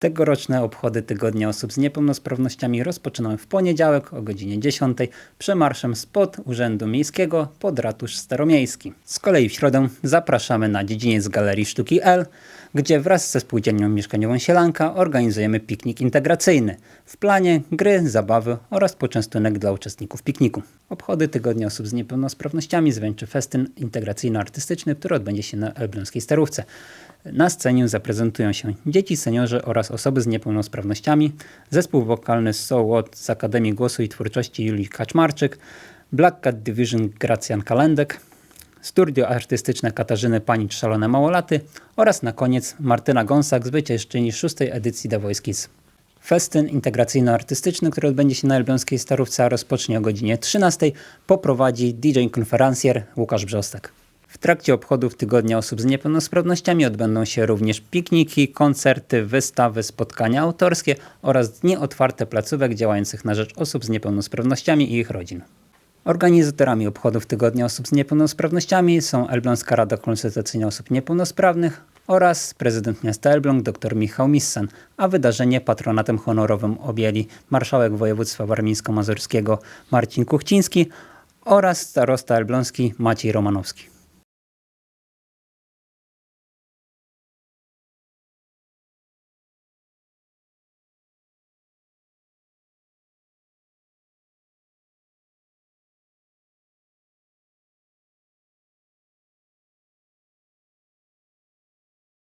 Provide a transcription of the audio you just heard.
Tegoroczne obchody Tygodnia Osób z Niepełnosprawnościami rozpoczynamy w poniedziałek o godzinie 10 przemarszem spod Urzędu Miejskiego pod Ratusz Staromiejski. Z kolei w środę zapraszamy na dziedziniec Galerii Sztuki L, gdzie wraz ze spółdzielnią mieszkaniową Sielanka organizujemy piknik integracyjny. W planie gry, zabawy oraz poczęstunek dla uczestników pikniku. Obchody Tygodnia Osób z Niepełnosprawnościami zwieńczy festyn integracyjno-artystyczny, który odbędzie się na Elbląskiej Starówce. Na scenie zaprezentują się dzieci, seniorzy oraz osoby z niepełnosprawnościami, zespół wokalny So What z Akademii Głosu i Twórczości Julii Kaczmarczyk, Black Cat Division Gracjan Kalendek, studio artystyczne Katarzyny Panicz Szalone Małolaty oraz na koniec Martyna Gąsak, zwyciężczyni szóstej edycji The Voice Kids. Festyn integracyjno-artystyczny, który odbędzie się na Elbląskiej Starówce, rozpocznie o godzinie 13, poprowadzi DJ-konferencjer Łukasz Brzostek. W trakcie obchodów Tygodnia Osób z Niepełnosprawnościami odbędą się również pikniki, koncerty, wystawy, spotkania autorskie oraz dni otwarte placówek działających na rzecz osób z niepełnosprawnościami i ich rodzin. Organizatorami obchodów Tygodnia Osób z Niepełnosprawnościami są Elbląska Rada Konsultacyjna Osób Niepełnosprawnych oraz prezydent miasta Elbląg dr Michał Missan, a wydarzenie patronatem honorowym objęli marszałek województwa warmińsko-mazurskiego Marcin Kuchciński oraz starosta elbląski Maciej Romanowski.